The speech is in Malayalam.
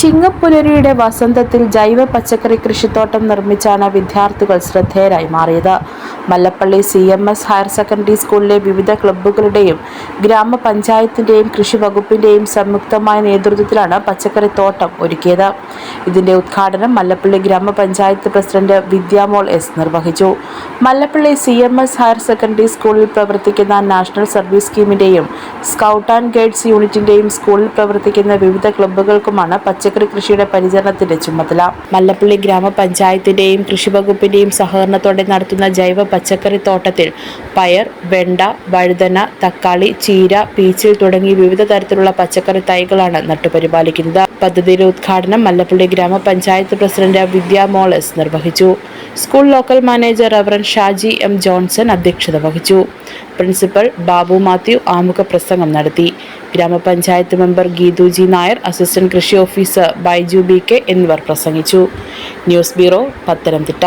ചിങ്ങപ്പുലരിയുടെ വസന്തത്തിൽ ജൈവ പച്ചക്കറി കൃഷിത്തോട്ടം നിർമ്മിച്ചാണ് വിദ്യാർത്ഥികൾ ശ്രദ്ധേയരായി മാറിയത്. Mallappally C M S higher secondary സ്കൂളിലെ വിവിധ ക്ലബ്ബുകളുടെയും ഗ്രാമപഞ്ചായത്തിന്റെയും കൃഷി വകുപ്പിന്റെയും സംയുക്തമായ നേതൃത്വത്തിലാണ് പച്ചക്കറി തോട്ടം ഒരുക്കിയത്. ഇതിന്റെ ഉദ്ഘാടനം മല്ലപ്പള്ളി ഗ്രാമപഞ്ചായത്ത് പ്രസിഡന്റ് വിദ്യാമോൾ എസ് നിർവഹിച്ചു. Mallappally C M S higher secondary സ്കൂളിൽ പ്രവർത്തിക്കുന്ന നാഷണൽ സർവീസ് സ്കീമിന്റെയും സ്കൗട്ട് ആൻഡ് ഗൈഡ്സ് യൂണിറ്റിന്റെയും സ്കൂളിൽ പ്രവർത്തിക്കുന്ന വിവിധ ക്ലബ്ബുകൾക്കുമാണ് പച്ചക്കറി കൃഷിയുടെ പരിചരണത്തിന്റെ ചുമതല. മല്ലപ്പള്ളി ഗ്രാമപഞ്ചായത്തിന്റെയും കൃഷി വകുപ്പിന്റെയും സഹകരണത്തോടെ നടത്തുന്ന ജൈവ പച്ചക്കറി തോട്ടത്തിൽ പയർ വെണ്ട വഴുതന തക്കാളി ചീര പീച്ചിൽ തുടങ്ങി വിവിധ തരത്തിലുള്ള പച്ചക്കറി തൈകളാണ് നട്ടുപരിപാലിക്കുന്നത്. പദ്ധതിയുടെ ഉദ്ഘാടനം മല്ലപ്പള്ളി ഗ്രാമപഞ്ചായത്ത് പ്രസിഡന്റ് വിദ്യാ മോളസ് നിർവഹിച്ചു. School local manager reverend Shaji M Johnson അധ്യക്ഷത വഹിച്ചു. പ്രിൻസിപ്പൽ ബാബു മാത്യു ആമുഖ പ്രസംഗം നടത്തി. ഗ്രാമപഞ്ചായത്ത് മെമ്പർ ഗീതുജി നായർ അസിസ്റ്റന്റ് കൃഷി ഓഫീസർ ബൈജു ബി കെ എന്നിവർ പ്രസംഗിച്ചു. News bureau Pathanamthitta.